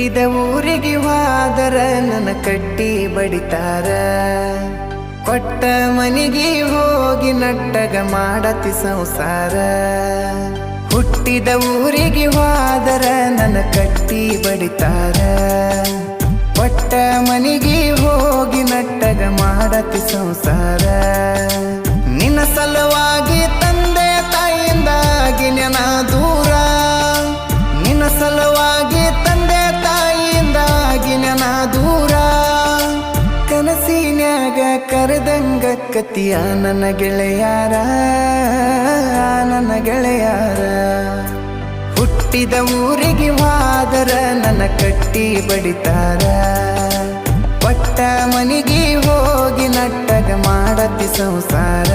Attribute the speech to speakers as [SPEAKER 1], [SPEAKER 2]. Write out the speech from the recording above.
[SPEAKER 1] ಹುಟ್ಟಿದ ಊರಿಗೆ ಹೋದರ ನನ್ನ ಕಟ್ಟಿ ಬಡಿತಾರ. ಕೊಟ್ಟ ಮನೆಗೆ ಹೋಗಿ ನಟ್ಟಗ ಮಾಡತಿ ಸಂಸಾರ. ಹುಟ್ಟಿದ ಊರಿಗೆ ಹೋದರ ನನ್ನ ಕಟ್ಟಿ ಬಡಿತಾರ. ಕೊಟ್ಟ ಮನೆಗೆ ಹೋಗಿ ನಟ್ಟಗ ಮಾಡತಿ ಸಂಸಾರ. ಕನಸಿನ್ಯಾಗ ಕರೆದಂಗ ಕತಿಯ ನನ್ನ ಗೆಳೆಯಾರ ನನ್ನ ಗೆಳೆಯಾರ. ಹುಟ್ಟಿದ ಊರಿಗೆ ವಾದರ ನನ್ನ ಕಟ್ಟಿ ಬಡಿತಾರ. ಪಟ್ಟ ಮನಿಗೆ ಹೋಗಿ ನಟ್ಟಗ ಮಾಡತಿ ಸಂಸಾರ.